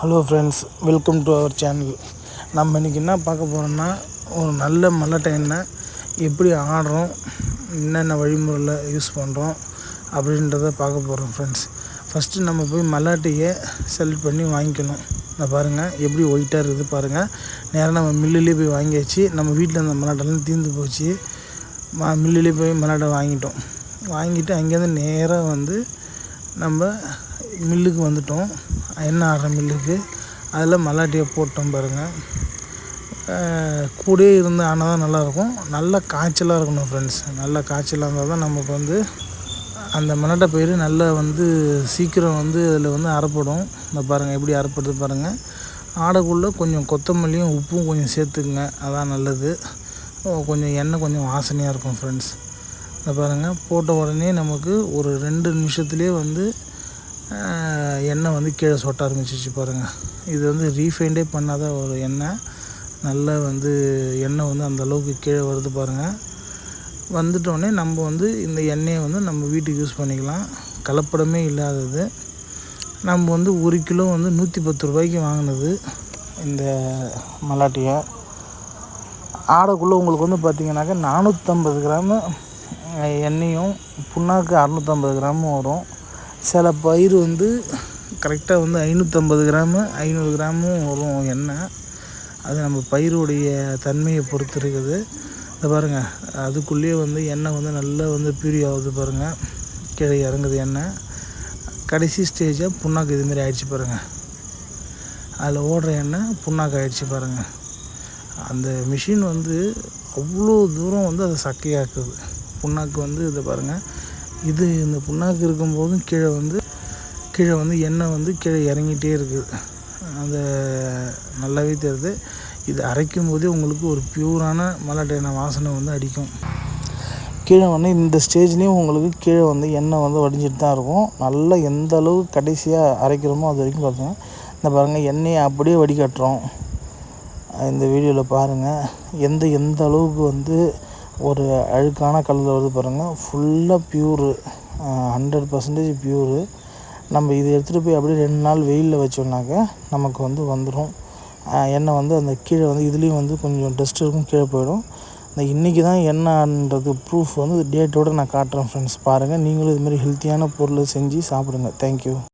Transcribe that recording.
Hello friends welcome to our channel நம்ம இன்றைக்கி என்ன பார்க்க போகிறோம்னா ஒரு நல்ல மல்லாட்டை எண்ணெய் எப்படி ஆடுறோம் என்னென்ன வழிமுறையில் யூஸ் பண்ணுறோம் அப்படின்றத பார்க்க போகிறோம் ஃப்ரெண்ட்ஸ் ஃபஸ்ட்டு நம்ம போய் மல்லாட்டையை செலக்ட் பண்ணி வாங்கிக்கணும். இந்த பாருங்கள் எப்படி ஒயிட்டாக இருக்குது பாருங்கள் நேராக நம்ம மில்லுலேயே போய் வாங்கியாச்சு. நம்ம வீட்டில் அந்த மல்லாட்டெல்லாம் தீர்ந்து போச்சு. மா மில்லுலேயே போய் மல்லாட்டை வாங்கிட்டோம். வாங்கிட்டு அங்கேருந்து நேராக வந்து நம்ம மில்லுக்கு வந்துட்டோம். எண்ணெய் ஆடுற மில்லுக்கு? அதில் மல்லாட்டியை போட்டோம் பாருங்கள் கூடயே இருந்து ஆனால் தான் நல்லாயிருக்கும். நல்ல காய்ச்சலாக இருக்கணும் ஃப்ரெண்ட்ஸ் நல்ல காய்ச்சலாக இருந்தால் தான் நமக்கு வந்து அந்த மல்லாட்டை பயிர் நல்லா வந்து சீக்கிரம் வந்து அதில் வந்து அறப்படும் இந்த பாருங்கள் எப்படி அறப்படுது பாருங்கள் ஆடைக்குள்ளே கொஞ்சம் கொத்தமல்லியும் உப்பும் கொஞ்சம் சேர்த்துக்குங்க. அதான் நல்லது. கொஞ்சம் எண்ணெய் கொஞ்சம் வாசனையாக இருக்கும் ஃப்ரெண்ட்ஸ் இந்த பாருங்கள் போட்ட உடனே நமக்கு ஒரு ரெண்டு நிமிஷத்துலேயே வந்து எண்ணெய் வந்து கீழே சொட்ட ஆரம்பிச்சிச்சு பாருங்கள் இது வந்து ரீஃபைண்டே பண்ணாத ஒரு எண்ணெய். நல்லா வந்து எண்ணெய் வந்து அந்த அளவுக்கு கீழே வருது பாருங்கள் வந்துட்டோடனே நம்ம வந்து இந்த எண்ணெயை வந்து நம்ம வீட்டுக்கு யூஸ் பண்ணிக்கலாம். கலப்படமே இல்லாதது. நம்ம வந்து ஒரு கிலோ வந்து நூற்றி பத்து ரூபாய்க்கு வாங்கினது இந்த மல்லாட்டியை. ஆடைக்குள்ளே உங்களுக்கு வந்து பார்த்திங்கனாக்கா நானூற்றம்பது கிராமு எண்ணெயும் புண்ணாக்கு அறநூற்றம்பது கிராமும் வரும். சில பயிர் வந்து கரெக்டாக வந்து ஐநூற்றம்பது கிராமு ஐநூறு கிராமும் வரும் எண்ணெய். அது நம்ம பயிருடைய தன்மையை பொறுத்து இருக்குது. இந்த பாருங்கள் அதுக்குள்ளேயே வந்து எண்ணெய் வந்து நல்லா வந்து பியூரி ஆகுது பாருங்கள் கீழே இறங்குது எண்ணெய். கடைசி ஸ்டேஜாக புண்ணாக்கு இதுமாரி ஆயிடுச்சு பாருங்கள் அதில் ஓடுற எண்ணெய் புண்ணாக்கு ஆயிடுச்சு பாருங்கள் அந்த மிஷின் வந்து அவ்வளோ தூரம் வந்து அதை சக்கையாக்குது. புண்ணாக்கு வந்து இதை பாருங்கள் இது இந்த புண்ணாக்கு இருக்கும்போதும் கீழே வந்து கீழே வந்து எண்ணெய் வந்து கீழே இறங்கிட்டே இருக்குது. அந்த நல்லாவே தெரியுது. இது அரைக்கும் போதே உங்களுக்கு ஒரு பியூரான மல்லாட்டை எண்ணெய் வாசனை வந்து அடிக்கும். கீழே வந்து இந்த ஸ்டேஜ்லேயும் உங்களுக்கு கீழே வந்து எண்ணெய் வந்து வடிஞ்சிட்டு தான் இருக்கும். நல்லா எந்த அளவுக்கு கடைசியாக அரைக்கிறோமோ அது வரைக்கும் பார்த்தீங்கன்னா இந்த பாருங்கள் எண்ணெயை அப்படியே வடிகட்டுறோம். இந்த வீடியோவில் பாருங்கள் எந்த எந்த அளவுக்கு வந்து ஒரு அழுக்கான கலரில் வருது பாருங்கள் ஃபுல்லாக ப்யூரு ஹண்ட்ரட் பர்சன்டேஜ் ப்யூரு நம்ம இதை எடுத்துகிட்டு போய் அப்படியே ரெண்டு நாள் வெயிலில் வச்சோம்னாக்கா நமக்கு வந்து வந்துடும் எண்ணெய் வந்து அந்த கீழே வந்து இதுலேயும் வந்து கொஞ்சம் டஸ்ட் இருக்கும் கீழே போயிடும். இந்த இன்றைக்கி தான் என்னன்றது ப்ரூஃப் வந்து டேட்டோடு நான் காட்டுறேன் ஃப்ரெண்ட்ஸ் பாருங்கள் நீங்களும் இதுமாரி ஹெல்த்தியான பொருளை செஞ்சு சாப்பிடுங்க. தேங்க்யூ